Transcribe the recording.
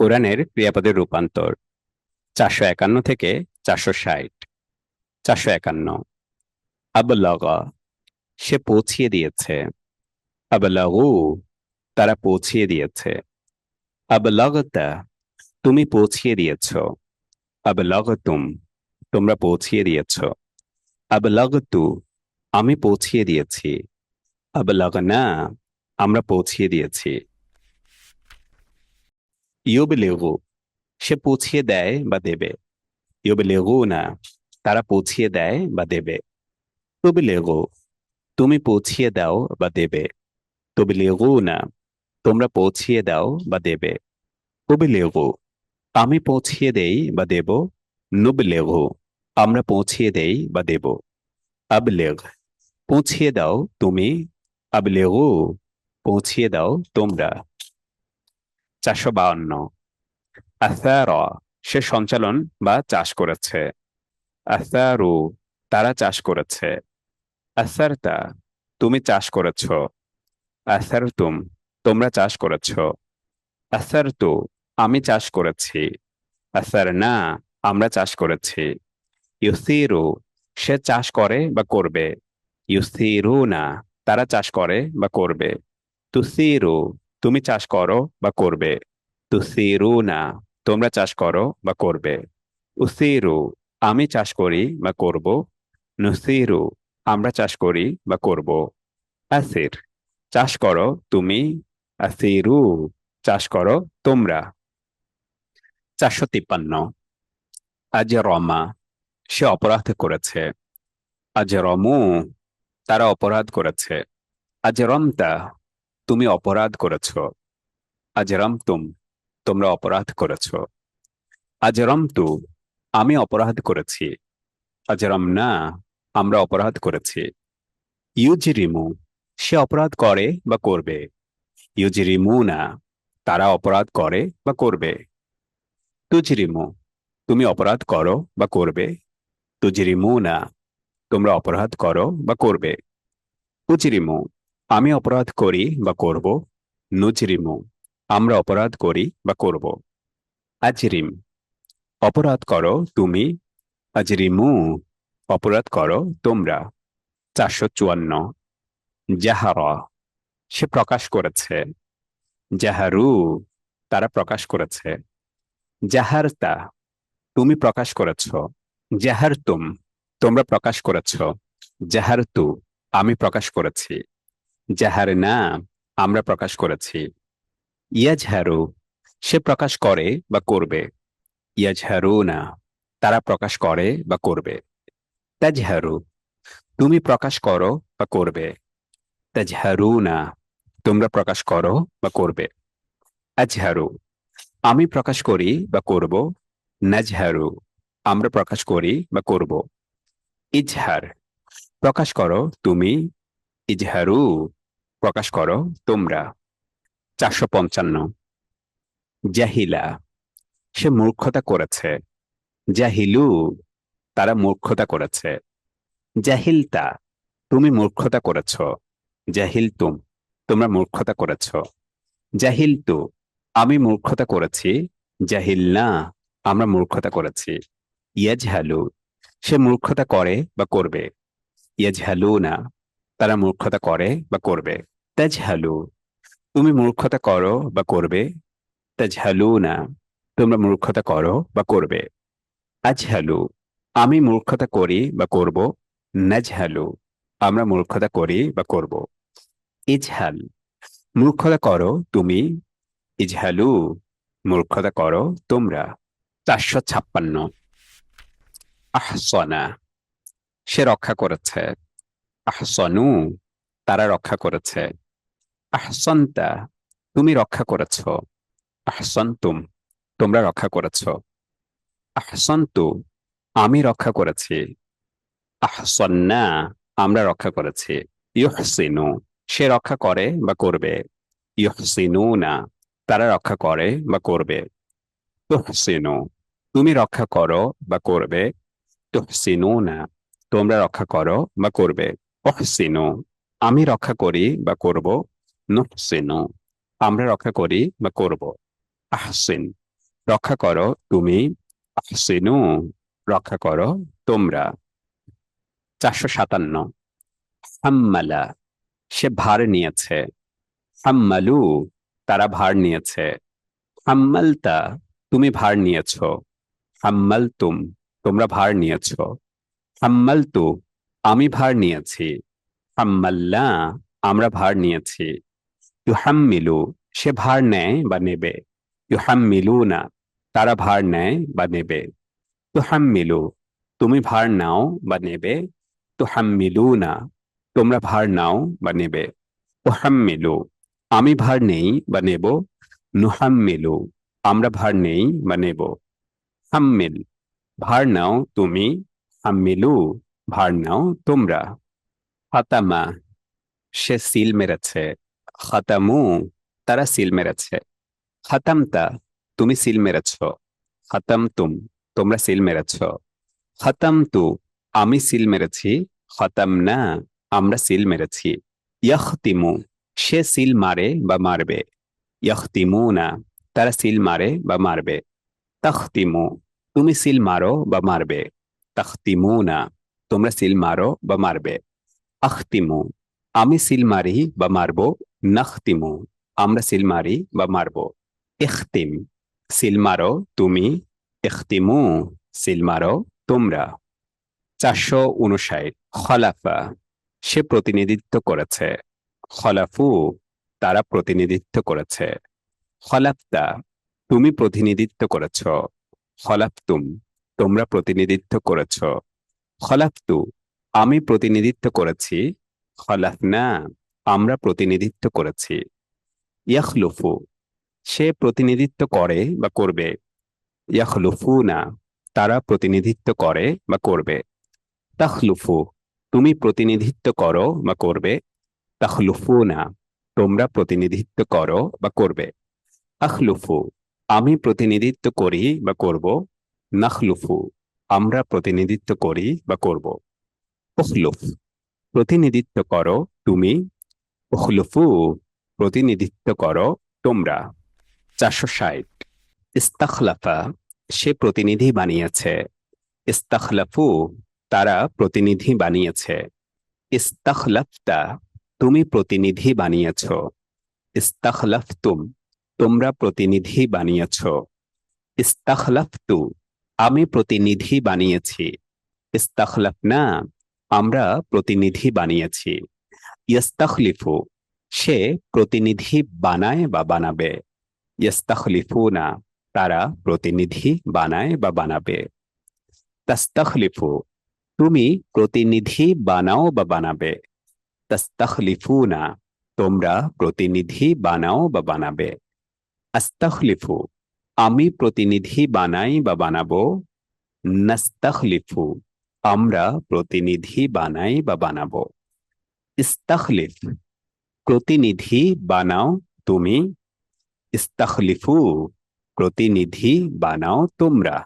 কোরআনের ক্রিয়াপদের রূপান্তর চারশো একান্ন থেকে চারশো ষাট। চারশো একান্ন। আবলগ। সে পৌঁছিয়ে দিয়েছে। আবলগু। তারা পৌঁছিয়ে দিয়েছে। আবলগতা। তুমি পৌঁছিয়ে দিয়েছ। আবলগতুম। তোমরা পৌঁছিয়ে দিয়েছ। আবলগতু। আমি পৌঁছিয়ে দিয়েছি। আবলগনা। আমরা পৌঁছিয়ে দিয়েছি। ইউবলেগু সে পৌঁছিয়ে দেয় বা দেবে। ইউবলেগু না, তারা পৌঁছিয়ে দেয় বা দেবে। তুবলেগু তুমি পৌঁছিয়ে দাও বা দেবে। তুবলেগু না, তোমরা পৌঁছিয়ে দাও বা দেবে। উবলেগু আমি পৌঁছিয়ে দেই বা দেব। নুবলেগু আমরা পৌঁছিয়ে দেই বা দেব। আবলেগ পৌঁছিয়ে দাও তুমি। আবলেগু পৌঁছিয়ে দাও তোমরা। চারশো বাউন্ন। সে সঞ্চালন বা চাষ করেছে। আসারু, তারা চাষ করেছে। আসারতা তুমি চাষ করেছ। আসার তুম তোমরা চাষ করেছ। আসার তু আমি চাষ করেছি। আসার না আমরা চাষ করেছি। ইউসিরু, সে চাষ করে বা করবে। ইউসিরু না তারা চাষ করে বা করবে। তুসিরু তুমি চাষ করো বা করবে। তুসিরু না তোমরা চাষ করো বা করবে। উসিরু, আমি চাষ করি বা করব। নুসিরু, আমরা চাষ করি বা করব। আসির, চাষ করো তুমি। আসিরু, চাষ করো তোমরা। চারশো তিপ্পান্ন। আজ রমা সে অপরাধ করেছে। আজ রমু তারা অপরাধ করেছে। আজ রমতা তুমি অপরাধ করেছ। আজ রমতুম তোমরা অপরাধ করেছ। আজ রমতু আমি অপরাধ করেছি। আজ রমনা আমরা অপরাধ করেছি। ইউজিরিমু, সে অপরাধ করে বা করবে। ইউজিরিমু না, তারা অপরাধ করে বা করবে। তুজরিমু, তুমি অপরাধ করো বা করবে। তুজরিমু না, তোমরা অপরাধ করো বা করবে। উজরিমু আমি অপরাধ করি বা করব, নুজরিমু, আমরা অপরাধ করি বা করব। আজরিম, অপরাধ করো তুমি, আজরিমু, অপরাধ করো তোমরা। চারশো চুয়ান্ন, জাহারা, সে প্রকাশ করেছে। জাহারু, তারা প্রকাশ করেছে। জাহারতা, তুমি প্রকাশ করেছ। জাহার তুম তোমরা প্রকাশ করেছ। জাহার তু আমি প্রকাশ করেছি। জাহার না আমরা প্রকাশ করেছি। ইয়াজহারু, সে প্রকাশ করে বা করবে। ইয়াজহারু না, তারা প্রকাশ করে বা করবে। তাজহারু, তুমি প্রকাশ করো বা করবে। তাজহারু না, তোমরা প্রকাশ করো বা করবে। আজহারু, আমি প্রকাশ করি বা করব। নাজহারু, আমরা প্রকাশ করি বা করব। ইজহার, প্রকাশ করো তুমি। ইজহারু প্রকাশ করো, তোমরা। চারশো পঞ্চান্ন। জাহিলা। সে মূর্খতা করেছে। জাহিলু, তারা মূর্খতা করেছে। জাহিলতা, তুমি মূর্খতা করেছ। জাহিল তুম তোমরা মূর্খতা করেছ। জাহিল তু আমি মূর্খতা করেছি। জাহিল না আমরা মূর্খতা করেছি। ইয়াজহালু, সে মূর্খতা করে বা করবে। ইয়াজহালু না তারা মূর্খতা করে বা করবে। তাজহালু তুমি মূর্খতা করো বা করবে? তাজহালু না, তোমরা মূর্খতা করো বা করবে। আজহালু আমি মূর্খতা করি বা করব? নাজহালু আমরা মূর্খতা করি বা করব। ইজহাল মূর্খতা করো তুমি? ইজহালু মূর্খতা করো তোমরা? চারশো ছাপ্পান্ন। আহসনা, সে রক্ষা করেছে। আহসনু, তারা রক্ষা করেছে। আহসন্তা, তুমি রক্ষা করেছ। আহসন্তুম, তোমরা রক্ষা করেছ। আহসন্তু, আমি রক্ষা করেছি। আহসন্না, আমরা রক্ষা করেছি। ইহসিনু সে রক্ষা করে বা করবে। ইহসিনু না তারা রক্ষা করে বা করবে। তুহসিনু, তুমি রক্ষা করো বা করবে। তুহসিনু না তোমরা রক্ষা করো বা করবে। অহসিনু আমি রক্ষা করি বা করব। নুহসিনু, আমরা রক্ষা করি বা করব। আহসিন, রক্ষা করো তুমি, আহসিনু, রক্ষা করো তোমরা। চারশো সাতান্ন, হাম্মালা, সে ভার নিয়েছে। হাম্মালু, তারা ভার নিয়েছে। হাম্মালতা, তুমি ভার নিয়েছ। হাম্মালতুম, তোমরা ভার নিয়েছ। হাম্মালতু, আমি ভার নিয়েছি। হাম্মাল্লা, আমরা ভার নিয়েছি। ইউহাম্মিলু, সে ভার নেয় বা নেবে। ইউহাম্মিলু না তারা ভার নেয় বা নেবে। তুহাম্মিলু তুমি ভার নাও বা নেবে। তুহাম্মিলু না তোমরা ভার নাও বা নেবে। তুহাম্মিলু আমি ভার নেই বা নেব। নুহাম্মিলু আমরা ভার নেই বা নেব। হাম্মিল ভার নাও তুমি। হাম্মিলু ভার নাও তোমরা। হাতামা সে সিল মেরেছে। খাতামু, তারা সিল মেরেছে। খাতামতা, তুমি সিল মেরেছ। খাতাম তুম তোমরা সিল মেরেছ। খাতাম তু আমি সিল মেরেছি। খতাম না আমরা সিল মেরেছি। ইয়াখতিমু সে সিল মারে বা মারবে। ইয়াখতিমু না তারা সিল মারে বা মারবে। তখতিমু, তুমি সিল মারো বা মারবে। তখতিমু না তোমরা সিল মারো বা মারবে। আখতিমু, আমি সিল মারি বা মারবো নখতিমু, আমরা সিল মারি বা মারবো। ইখতিম, সিল মারো তুমি, ইখতিমু, সিল মারো তোমরা। চারশো উনষাট খলাফা, সে প্রতিনিধিত্ব করেছে। খলাফু, তারা প্রতিনিধিত্ব করেছে। খলাফতা, তুমি প্রতিনিধিত্ব করেছ। খলাফতুম, তোমরা প্রতিনিধিত্ব করেছ। খলাফতু, আমি প্রতিনিধিত্ব করেছি। খলাফনা আমরা প্রতিনিধিত্ব করেছি। ইয়াখলুফু, সে প্রতিনিধিত্ব করে বা করবে। ইয়াখলুফু না তারা প্রতিনিধিত্ব করে বা করবে। তাখলুফু, তুমি প্রতিনিধিত্ব করো বা করবে। তাখলুফু না তোমরা প্রতিনিধিত্ব করো বা করবে। আখলুফু, আমি প্রতিনিধিত্ব করি বা করব। নাখলুফু, আমরা প্রতিনিধিত্ব করি বা করব। উখলুফ, প্রতিনিধিত্ব করো তুমি উখলুফু, প্রতিনিধিত্ব করো তোমরা। চারশো ষাট। ইস্তাখলাফা, সে প্রতিনিধি বানিয়েছে। ইস্তাখলাফু, তারা প্রতিনিধি বানিয়েছে। ইস্তাখলাফতা, তুমি প্রতিনিধি বানিয়েছ। ইস্তাখলাফতুম, তোমরা প্রতিনিধি বানিয়েছ। ইস্তাখলাফতু, আমি প্রতিনিধি বানিয়েছি। ইস্তাখলাফনা, আমরা প্রতিনিধি বানিয়েছি। ইস্তাখলিফু সে প্রতিনিধি বানায় বা বানাবে ইস্তাখলিফুনা তারা প্রতিনিধি বানায় বা বানাবে তাস্তাখলিফু তুমি প্রতিনিধি বানাও বা বানাবে তাস্তাখলিফুনা তোমরা প্রতিনিধি বানাও বা বানাবে আস্তাখলিফু আমি প্রতিনিধি বানাই বা বানাবো নাস্তাখলিফু আমরা প্রতিনিধি বানাই বা বানাবো ইস্তাখলিফ প্রতিনিধি বানাও তুমি ইস্তাখলিফু প্রতিনিধি বানাও তোমরা